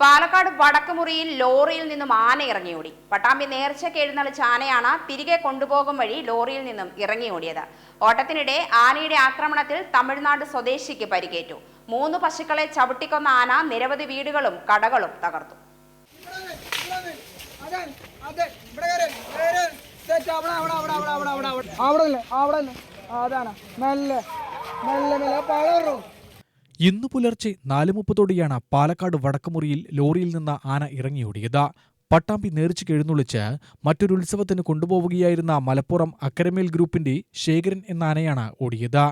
പാലക്കാട് വടക്കുമുറിയിൽ ലോറിയിൽ നിന്നും ആന ഇറങ്ങിയോടി. പട്ടാമ്പി നേർച്ചയ്ക്ക് എഴുന്നള്ളിച്ച ആനയാണ് തിരികെ കൊണ്ടുപോകും വഴി ലോറിയിൽ നിന്നും ഇറങ്ങിയോടിയത്. ഓട്ടത്തിനിടെ ആനയുടെ ആക്രമണത്തിൽ തമിഴ്നാട് സ്വദേശിക്ക് പരിക്കേറ്റു. മൂന്ന് പശുക്കളെ ചവിട്ടിക്കൊന്ന ആന നിരവധി വീടുകളും കടകളും തകർത്തു. അവിടെ അവിടെ അവിടെ അവിടെ അവിടെ അവിടെ അവിടെ അവിടെ അവിടെ അവിടെ അവിടെ അവിടെ ഇന്നു പുലർച്ചെ നാല് മുപ്പതോടെയാണ് പാലക്കാട് വടക്കുമുറിയിൽ ലോറിയിൽ നിന്ന് ആന ഇറങ്ങിയോടിയത്. പട്ടാമ്പി നേർച്ചയ്ക്ക് എഴുന്നള്ളിച്ച് മറ്റൊരു ഉത്സവത്തിന് കൊണ്ടുപോവുകയായിരുന്ന മലപ്പുറം അക്കരമേൽ ഗ്രൂപ്പിന്റെ ശേഖരൻ എന്ന ആനയാണ് ഓടിയത്.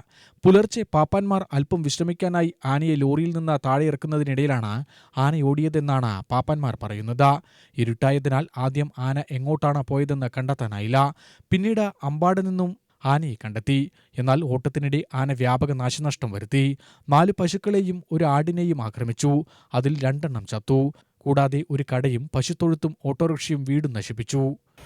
പുലർച്ചെ പാപ്പാന്മാർ അല്പം വിശ്രമിക്കാനായി ആനയെ ലോറിയിൽ നിന്ന് താഴെ ഇറക്കുന്നതിനിടയിലാണ് ആന ഓടിയതെന്നാണ് പാപ്പാന്മാർ പറയുന്നത്. ഇരുട്ടായതിനാൽ ആദ്യം ആന എങ്ങോട്ടാണ് പോയതെന്ന് കണ്ടെത്താനായില്ല. പിന്നീട് അമ്പാട് നിന്നും ആനയെ കണ്ടെത്തി. എന്നാൽ ഓട്ടത്തിനിടെ ആന വ്യാപക നാശനഷ്ടം വരുത്തി. നാല് പശുക്കളെയും ഒരു ആടിനെയും ആക്രമിച്ചു. അതിൽ രണ്ടെണ്ണം ചത്തു. കൂടാതെ ഒരു കടയും പശുത്തൊഴുത്തും ഓട്ടോറിക്ഷയും വീടും നശിപ്പിച്ചു.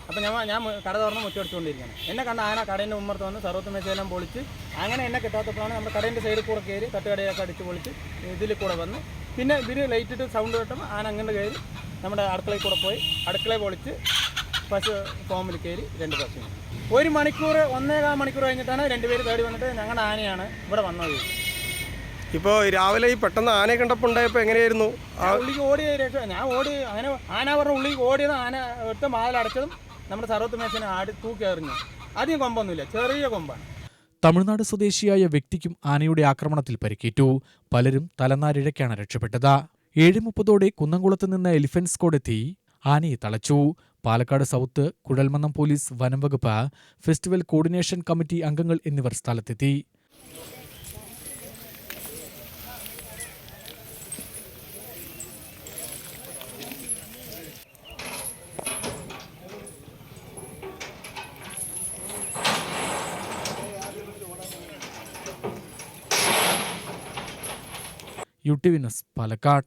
അപ്പോൾ ഞാൻ ഞാൻ കട തുറന്ന് മുറ്റടിച്ചുകൊണ്ടിരിക്കുകയാണ്. എന്നെ കണ്ട ആന കടേന്റെ ഉമ്മർത്ത് വന്ന് സർവത്ത് മേശയെല്ലാം പൊളിച്ച് അങ്ങനെ എന്നെ കിട്ടാത്തപ്പോഴാണ് നമ്മുടെ കടേന്റെ സൈഡിൽ കൂടെ കയറി തട്ടുകടയൊക്കെ അടിച്ച് പൊളിച്ച് ഇതിൽ കൂടെ വന്ന് പിന്നെ ഇവർ ലൈറ്റിട്ട് സൗണ്ട് കേട്ടപ്പോൾ ആന അങ്ങനെ കയറി നമ്മുടെ അടുക്കളയിൽ കൂടെ പോയി. അടുക്കളയിൽ പൊളിച്ച് പശു ഫോമിൽ കയറി രണ്ട് പശു ഒരു മണിക്കൂർ ഒന്നേകാൽ മണിക്കൂർ കഴിഞ്ഞിട്ടാണ് രണ്ടുപേര് തേടി വന്നിട്ട് ഞങ്ങളുടെ ആനയാണ് ഇവിടെ വന്നത്. ഇപ്പോൾ രാവിലെ ഈ പെട്ടെന്ന് ആനയെ കണ്ടപ്പോൾ ഉണ്ടായപ്പോൾ എങ്ങനെയായിരുന്നു? ഉള്ളിക്ക് ഓടിയ രക്ഷ ഞാൻ ഓടി അങ്ങനെ ആന പറഞ്ഞ ഉള്ളിക്ക് ഓടിയത് ആന എടുത്ത മാലടച്ചതും നമ്മുടെ സർവത്ത് മേശനെ ആടി തൂക്കി എറിഞ്ഞു. അധികം കൊമ്പൊന്നുമില്ല ചെറിയ കൊമ്പാണ്. തമിഴ്നാട് സ്വദേശിയായ വ്യക്തിക്കും ആനയുടെ ആക്രമണത്തിൽ പരിക്കേറ്റു. പലരും തലനാരിഴയ്ക്കാണ് രക്ഷപ്പെട്ടത്. ഏഴ് മുപ്പതോടെ കുന്നംകുളത്ത് നിന്ന് എലിഫന്റ് എത്തി ആനയെ തളച്ചു. പാലക്കാട് സൗത്ത് കുഴൽമന്നം പോലീസ് വനംവകുപ്പ് ഫെസ്റ്റിവൽ കോർഡിനേഷൻ കമ്മിറ്റി അംഗങ്ങൾ എന്നിവർ സ്ഥലത്തെത്തി. U T V news Palakkad.